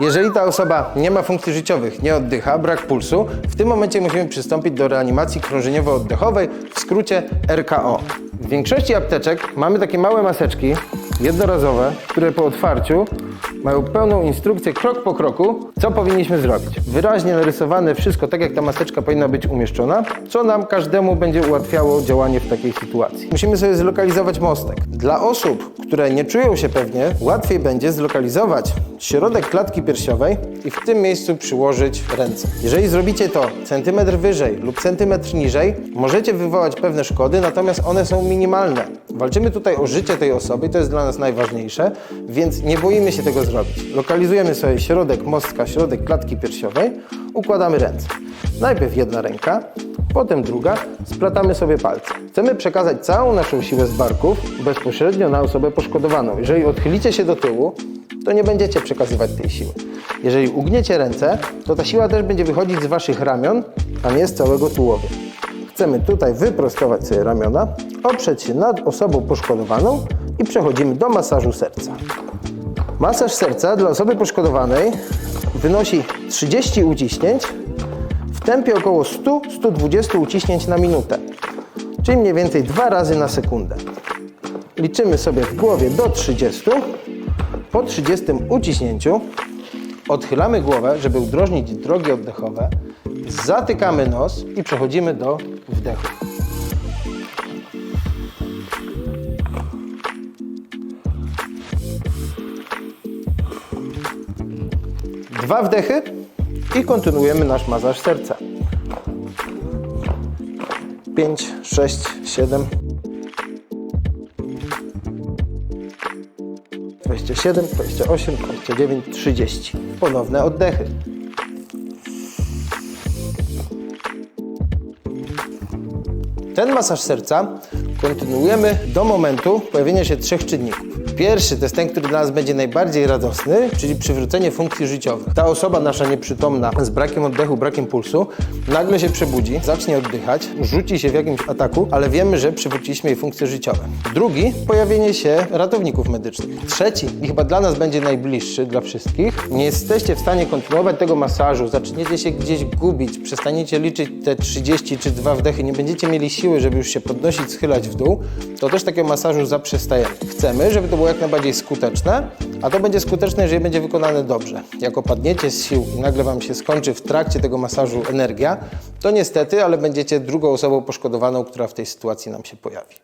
Jeżeli ta osoba nie ma funkcji życiowych, nie oddycha, brak pulsu, w tym momencie musimy przystąpić do reanimacji krążeniowo-oddechowej, w skrócie RKO. W większości apteczek mamy takie małe maseczki jednorazowe, które po otwarciu mają pełną instrukcję krok po kroku, co powinniśmy zrobić. Wyraźnie narysowane wszystko tak, jak ta maseczka powinna być umieszczona, co nam każdemu będzie ułatwiało działanie w takiej sytuacji. Musimy sobie zlokalizować mostek. Dla osób, które nie czują się pewnie, łatwiej będzie zlokalizować środek klatki piersiowej i w tym miejscu przyłożyć ręce. Jeżeli zrobicie to centymetr wyżej lub centymetr niżej, możecie wywołać pewne szkody, natomiast one są minimalne. Walczymy tutaj o życie tej osoby, to jest dla nas najważniejsze, więc nie boimy się tego zrobić. Lokalizujemy sobie środek mostka, środek klatki piersiowej, układamy ręce. Najpierw jedna ręka, potem druga, splatamy sobie palce. Chcemy przekazać całą naszą siłę z barków bezpośrednio na osobę poszkodowaną. Jeżeli odchylicie się do tyłu, to nie będziecie przekazywać tej siły. Jeżeli ugniecie ręce, to ta siła też będzie wychodzić z waszych ramion, a nie z całego tułowia. Chcemy tutaj wyprostować sobie ramiona, oprzeć się nad osobą poszkodowaną i przechodzimy do masażu serca. Masaż serca dla osoby poszkodowanej wynosi 30 uciśnięć w tempie około 100-120 uciśnięć na minutę, czyli mniej więcej dwa razy na sekundę. Liczymy sobie w głowie do 30. Po 30 uciśnięciu odchylamy głowę, żeby udrożnić drogi oddechowe, zatykamy nos i przechodzimy do wdechu. Dwa wdechy i kontynuujemy nasz masaż serca. 5, 6, 7, 27, 28, 29, 30. Ponowne oddechy. Ten masaż serca kontynuujemy do momentu pojawienia się trzech czynników. Pierwszy to jest ten, który dla nas będzie najbardziej radosny, czyli przywrócenie funkcji życiowych. Ta osoba nasza nieprzytomna z brakiem oddechu, brakiem pulsu, nagle się przebudzi, zacznie oddychać, rzuci się w jakimś ataku, ale wiemy, że przywróciliśmy jej funkcje życiowe. Drugi, pojawienie się ratowników medycznych. Trzeci, i chyba dla nas będzie najbliższy, dla wszystkich, nie jesteście w stanie kontynuować tego masażu, zaczniecie się gdzieś gubić, przestaniecie liczyć te 30 czy dwa wdechy, nie będziecie mieli siły, żeby już się podnosić, schylać w dół, to też takiego masażu zaprzestajemy. Chcemy, żeby to było jak najbardziej skuteczne, a to będzie skuteczne, jeżeli będzie wykonane dobrze. Jak opadniecie z sił i nagle Wam się skończy w trakcie tego masażu energia, to niestety, ale będziecie drugą osobą poszkodowaną, która w tej sytuacji nam się pojawi.